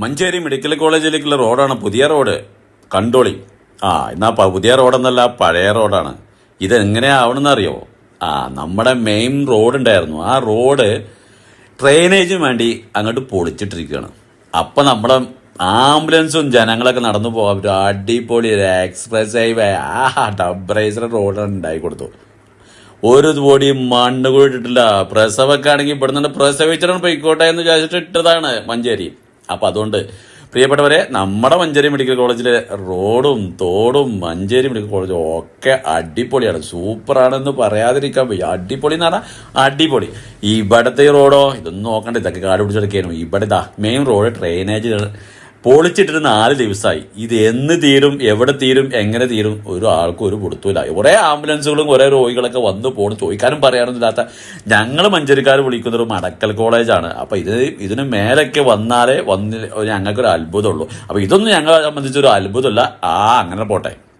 Manjeri medical കോളേജിലേക്കുള്ള റോഡാണ് പുതിയ road. കണ്ടോളി. ആ എന്നാ പുതിയ റോഡെന്നല്ല പഴയ റോഡാണ്. ഇത് എങ്ങനെയാവണമെന്ന് അറിയോ ആ നമ്മുടെ മെയിൻ റോഡ് ഉണ്ടായിരുന്നു ആ റോഡ് ഡ്രെയിനേജിന് വേണ്ടി അങ്ങോട്ട് പൊളിച്ചിട്ടിരിക്കുകയാണ് അപ്പം നമ്മുടെ ആംബുലൻസും ജനങ്ങളൊക്കെ നടന്നു പോകാൻ ഒരു അടിപൊളി ഒരു എക്സ്പ്രസ് ഹൈവേ ആ ഡബ്രൈസർ റോഡ് ഉണ്ടായി കൊടുത്തു. ഒരു പൊടി മണ്ണ് കൂടിയിട്ടില്ല പ്രസവൊക്കെ ആണെങ്കിൽ ഇവിടുന്ന് പ്രസവിച്ചിട്ടാണ് പൊയ്ക്കോട്ടെ എന്ന് വിചാരിച്ചിട്ട് ഇട്ടതാണ് മഞ്ചേരി. അപ്പൊ അതുകൊണ്ട് പ്രിയപ്പെട്ടവരെ നമ്മുടെ മഞ്ചേരി മെഡിക്കൽ കോളേജിലെ റോഡും തോടും മഞ്ചേരി മെഡിക്കൽ കോളേജും ഒക്കെ അടിപൊളിയാണ്. സൂപ്പറാണെന്ന് പറയാതിരിക്കാൻ വയ്യ. അടിപൊളി എന്ന് പറഞ്ഞാൽ അടിപൊളി. ഇവിടത്തെ റോഡോ ഇതൊന്നും നോക്കണ്ട. ഇതൊക്കെ കാട് പിടിച്ചെടുക്കാനും ഇവിടെ മെയിൻ റോഡ് ഡ്രെയിനേജ് പൊളിച്ചിട്ടിട്ട് നാല് ദിവസമായി ഇത് എന്ന് തീരും എവിടെ തീരും എങ്ങനെ തീരും ഒരു ആൾക്കും ഒരു കൊടുത്തൂല കുറെ ആംബുലൻസുകളും കുറെ രോഗികളൊക്കെ വന്നു പോണ്. ചോദിക്കാനും പറയാനൊന്നുമില്ലാത്ത ഞങ്ങൾ മഞ്ചേരിക്കാർ വിളിക്കുന്നൊരു മടക്കൽ കോളേജാണ്. അപ്പോൾ ഇത് ഇതിന് മേലൊക്കെ വന്നാലേ വന്നില്ല ഞങ്ങൾക്കൊരു അത്ഭുതമുള്ളൂ. അപ്പോൾ ഇതൊന്നും ഞങ്ങളെ സംബന്ധിച്ചൊരു അത്ഭുതമല്ല. ആ അങ്ങനെ പോട്ടെ.